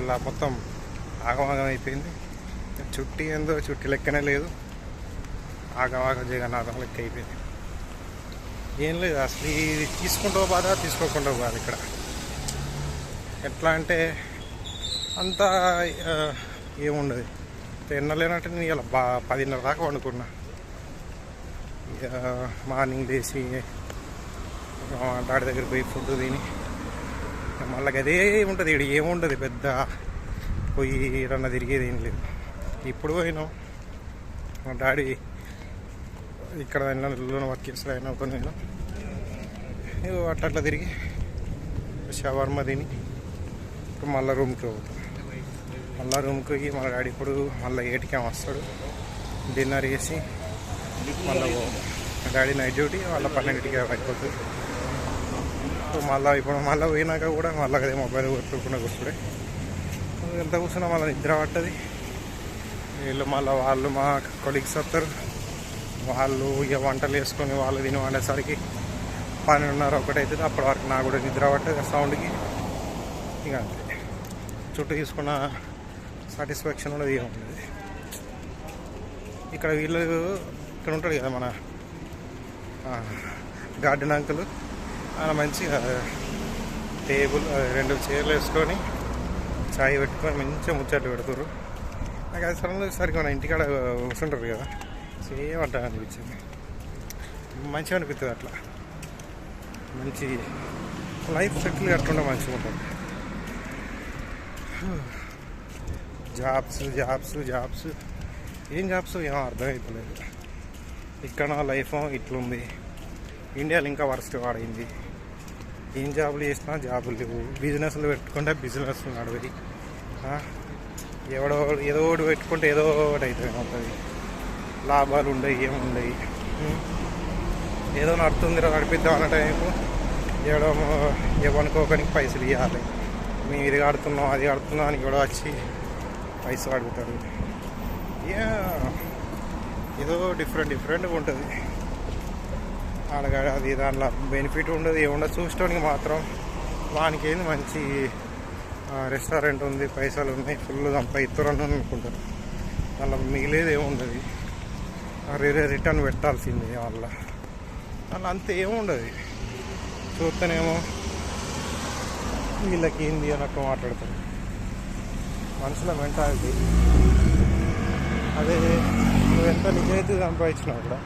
ఇలా మొత్తం ఆగమాగం అయిపోయింది. చుట్టి ఏందో చుట్టి లెక్కనే లేదు. ఆగమాగం జగన్నాథం లెక్క అయిపోయింది. ఏం లేదు అసలు ఇది తీసుకుంటూ బాధ తీసుకోకుండా బాధ ఇక్కడ. ఎట్లా అంటే అంతా ఏముండదు. తిన్నలేనంటే నేను ఇలా బా పదిన్నర దాకా వండుకున్నా. ఇక మార్నింగ్ లేచి డాడీ దగ్గరికి పోయి ఫుడ్ తిని మళ్ళీ అదే ఉంటుంది ఇక్కడ ఏముండదు పెద్ద పోయి రన్న తిరిగేది ఏం లేదు. ఇప్పుడు పోయినాం. మా డాడీ ఇక్కడ వర్క్ చేస్తారు అయినా కొన్ని నేను ఇగో అట్లా అట్లా తిరిగి షవర్మ తిని ఇప్పుడు మళ్ళీ రూమ్కి పోతాం. మళ్ళీ రూమ్కి పోయి మా డాడీ ఇప్పుడు మళ్ళీ ఏటికి వస్తాడు. డిన్నర్ చేసి మళ్ళీ పోతాం డాడీ నైట్ డ్యూటీ వాళ్ళ పన్నెండింటికి అయిపోతుంది. మళ్ళీ ఇప్పుడు మళ్ళీ పోయినాక కూడా మళ్ళీ అదే మొబైల్ కొట్టుకుండా కూర్చుడే. ఎంత కూర్చున్నా మళ్ళీ నిద్ర పట్టది. వీళ్ళు మళ్ళీ వాళ్ళు మా కొలీగ్స్ వస్తారు. వాళ్ళు ఇక వంటలు వేసుకొని వాళ్ళు తిని వండేసరికి పన్నెండున్నర ఒకటైతుంది. అవుతుంది అప్పటి వరకు నాకు కూడా నిద్ర పట్టదు సౌండ్కి ఇక అంతే. చుట్టూ తీసుకున్న సాటిస్ఫాక్షన్ కూడా ఏముంటుంది ఇక్కడ వీళ్ళు ఇక్కడ ఉంటాడు కదా మన గార్డెన్ అంకులు అలా మంచిగా టేబుల్ రెండు చైర్లు వేసుకొని చాయ్ పెట్టుకొని మంచిగా ముచ్చట్లు పెడతారు నాకు అది సడన్గా సరిగ్గా మన ఇంటికాడ కూర్చుంటారు కదా సేమ్ అంట అనిపించింది. మంచిగా అనిపిస్తుంది అట్లా. మంచి లైఫ్ సెటిల్ కట్టుకుంటే మంచిగా ఉంటుంది. Jobs jobs jobs. ఏం జాబ్స్ ఏం అర్థమవుతలేదు ఇక్కడ నా లైఫ్ ఇట్లుంది. ఇండియాలో ఇంకా వరస్ట్ వాడైంది. ఏం జాబులు చేసినా జాబులు లేవు. బిజినెస్లు పెట్టుకుంటే బిజినెస్లు నడవది ఎవడో ఏదో ఒకటి పెట్టుకుంటే ఏదో ఒకటి అవుతుంది అవుతుంది లాభాలు ఉండవు ఏముండవు ఏదో నడుతుంది నడిపిద్దాం అన్న టైంకు ఎవడో ఏమనుకోకనికి పైసలు ఇవ్వాలి మేము ఇది కడుతున్నాం అది కడుతున్నాం అని కూడా వచ్చి పైసలు అడుగుతారు ఏదో డిఫరెంట్ డిఫరెంట్గా ఉంటుంది. ఆడగా అది దాంట్లో బెనిఫిట్ ఉండదు ఏముండదు. చూసేటానికి మాత్రం వానికి ఏంది మంచి రెస్టారెంట్ ఉంది పైసలు ఉన్నాయి ఫుల్ సంపాదిస్తారని అనుకుంటారు. అలా మిగిలేదు ఏముండదు. రే రిటర్న్ పెట్టాల్సింది వాళ్ళ. అలా అంత ఏముండదు. చూస్తేనేమో వీళ్ళకి ఏంది అన్నట్టు మాట్లాడతారు. మనుషుల మెంటాలిటీ అదే నువ్వు ఎంత నిజాయితీ సంపాదించినా కూడా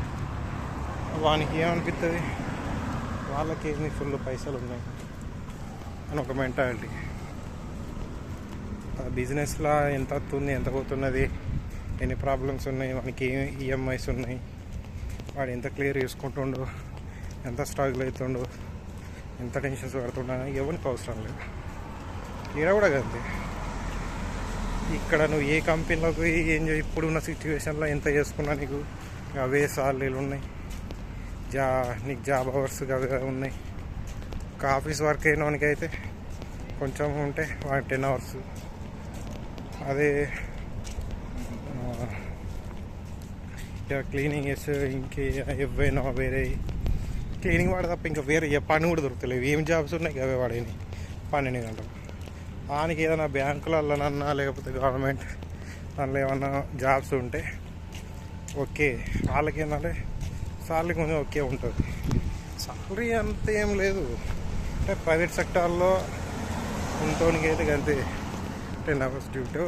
వానికి ఏమనిపిస్తుంది వాళ్ళకి ఏమి ఫుల్ పైసలు ఉన్నాయి. అని ఒక మెంటాలిటీ ఆ బిజినెస్లో ఎంత వస్తుంది ఎంత పోతున్నది ఎన్ని ప్రాబ్లమ్స్ ఉన్నాయి మనకి ఈఎంఐస్ ఉన్నాయి వాడు ఎంత క్లియర్ చేసుకుంటుండు ఎంత స్ట్రగుల్ అవుతుండు ఎంత టెన్షన్స్ పడుతుండ ఎవరికి అవసరం లేదు. ఈడ కూడా అంతే ఇక్కడ నువ్వు ఏ కంపెనీలోకి ఏం ఇప్పుడున్న సిచ్యువేషన్లో ఎంత చేసుకున్నా నీకు అవే సాలరీలు ఉన్నాయి. జా నీకు జాబ్ అవర్స్ అవి ఉన్నాయి. ఒక ఆఫీస్ వర్క్ అయినోనికి అయితే కొంచెం ఉంటే టెన్ అవర్స్. అదే ఇక క్లీనింగ్ చేస్తే ఇంకే ఎవైనా వేరే. క్లీనింగ్ వాడు తప్ప ఇంకా వేరే పని కూడా దొరుకుతలేవు ఏం జాబ్స్ ఉన్నాయి అవే వాడేని పన్నెండు గంటలు. ఆనికి ఏదైనా బ్యాంకులలోనన్నా లేకపోతే గవర్నమెంట్ దానిలో ఏమన్నా జాబ్స్ ఉంటే ఓకే. వాళ్ళకి ఏంటంటే సాలరీ కొంచెం ఓకే ఉంటుంది. సాలరీ అంత ఏం లేదు. అంటే ప్రైవేట్ సెక్టార్లో ఉంటోనికి అయితే అంతే ten hours duty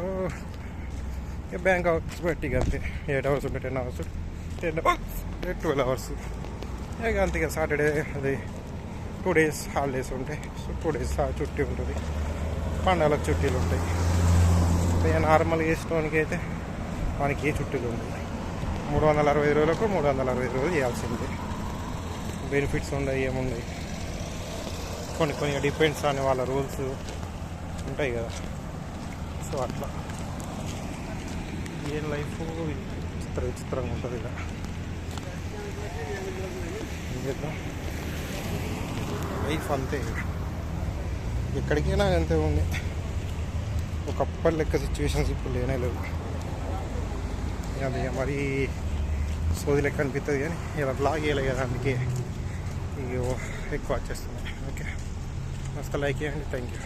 bank hours బట్టి ఇక అంతే ఎయిట్ అవర్స్ ఉంటే ten hours ten hours twelve hours. ఇక అంతే ఇక సాటర్డే అది టూ డేస్ హాలిడేస్ ఉంటాయి. సో టూ డేస్ చుట్టి ఉంటుంది. పండగలకు చుట్టీలు ఉంటాయి. ఇక నార్మల్గా వేసుకోవడానికి అయితే మనకి ఏ చుట్టీలు ఉంటాయి మూడు వందల అరవై రోజులకు మూడు వందల అరవై రోజులు చేయాల్సిందే. బెనిఫిట్స్ ఉన్నాయి ఏముండయి కొన్ని కొన్ని డిపెండ్స్ అని వాళ్ళ రూల్స్ ఉంటాయి కదా. సో అట్లా. ఏం లైఫ్ చిత్ర విచిత్రంగా ఉంటుంది ఇలా. చేద్దాం? లైఫ్ అంతే. ఎక్కడికైనా అంతే ఉంది. ఒకప్పటి లెక్క సిచ్యువేషన్స్ ఇప్పుడు లేనే లేవు. అది మరీ సోది లెక్క అనిపిస్తుంది కానీ ఇలా బ్లాగ్ వేయలే కదా అందుకే ఇక ఎక్కువ వచ్చేస్తుంది ఓకే. మస్తు లైక్ చేయండి. Thank you